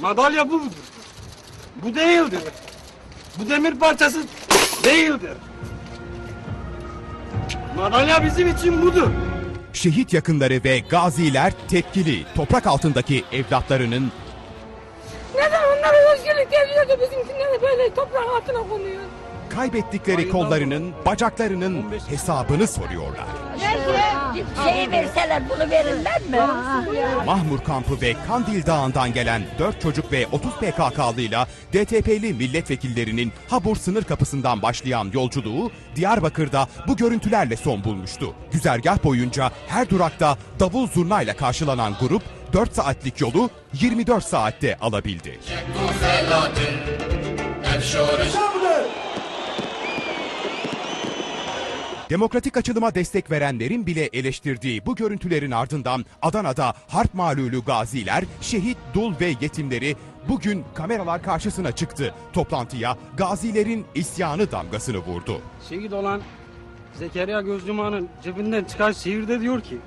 Madalya bu mudur? Bu değildir. Bu demir parçası değildir. Madalya bizim için budur. Şehit yakınları ve gaziler tepkili toprak altındaki evlatlarının Neden onlara özgürlük devriyor da bizimkileri böyle toprağın altına konuyor? kaybettikleri kollarının, bacaklarının hesabını soruyorlar. Şeyi verseler bunu verirler mi? Mahmur kampı ve Kandil Dağı'ndan gelen 4 çocuk ve 30 PKK'lıyla DTP'li milletvekillerinin Habur sınır kapısından başlayan yolculuğu Diyarbakır'da bu görüntülerle son bulmuştu. Güzergah boyunca her durakta davul zurnayla karşılanan grup 4 saatlik yolu 24 saatte alabildi. Demokratik açılıma destek verenlerin bile eleştirdiği bu görüntülerin ardından Adana'da harp malulü gaziler, şehit, dul ve yetimleri bugün kameralar karşısına çıktı. Toplantıya gazilerin isyanı damgasını vurdu. Şehit olan Zekeriya Gözcüman'ın cebinden çıkan şiirde diyor ki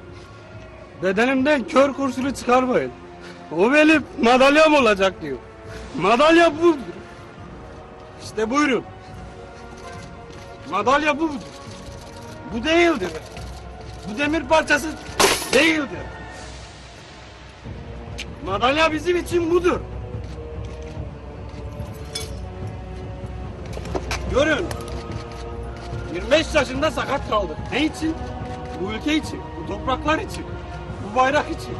Bedenimden kör kursunu çıkarmayın. O benim madalyam olacak diyor. Madalya budur. İşte buyurun. Madalya bu? Bu değildir. Bu demir parçası değildir. Madalya bizim için budur. Görün. 25 yaşında sakat kaldı. Ne için? Bu ülke için, bu topraklar için, bu bayrak için.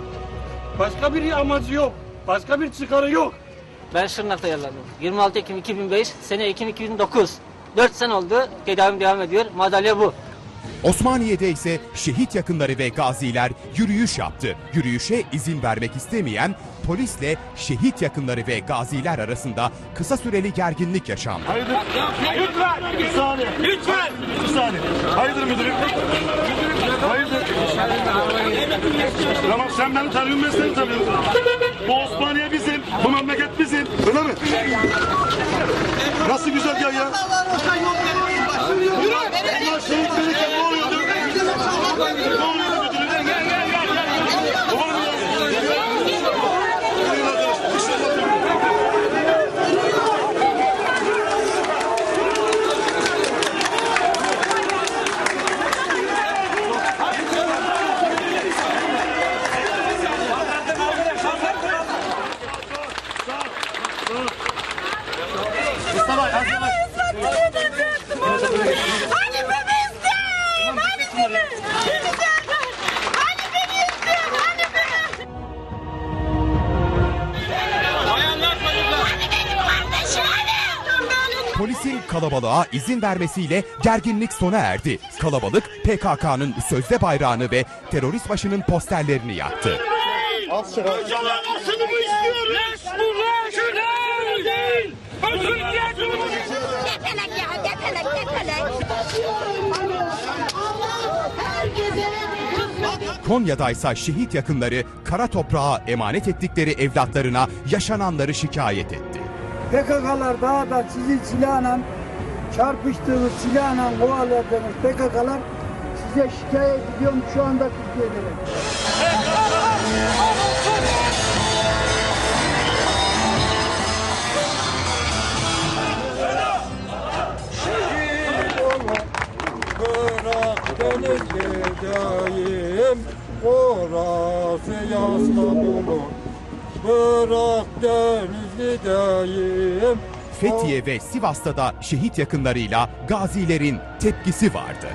Başka bir amacı yok. Başka bir çıkarı yok. Ben Şırnak'ta yaralandım. 26 Ekim 2005, sene Ekim 2009. 4 sene oldu, tedavim devam ediyor. Madalya bu. Osmaniye'de ise şehit yakınları ve gaziler yürüyüş yaptı. Yürüyüşe izin vermek istemeyen polisle şehit yakınları ve gaziler arasında kısa süreli gerginlik yaşandı. Lütfen! Bir saniye. Lütfen! Bir saniye. Hayırdır müdürüm? Hayırdır? Tamam sen beni tanıyorsun ben seni tanıyorum. Bu Osmaniye bizim, bu memleket bizim. Öyle mi? Nasıl güzel ya ya? Polisin kalabalığa izin vermesiyle gerginlik sona erdi. Kalabalık PKK'nın sözde bayrağını ve terörist başının posterlerini yaktı. Mı istiyoruz? tepelek. Konya'da ise şehit yakınları kara toprağa emanet ettikleri evlatlarına yaşananları şikayet etti. PKK'lar dağda sizi silahla çarpıştığınız silahla kovaladığınız PKK'lar size şikayet ediyorum şu anda Türkiye'de. Bırak beni Orası yasla dolu Bırak deniz gideyim Fethiye ve Sivas'ta da şehit yakınlarıyla gazilerin tepkisi vardı.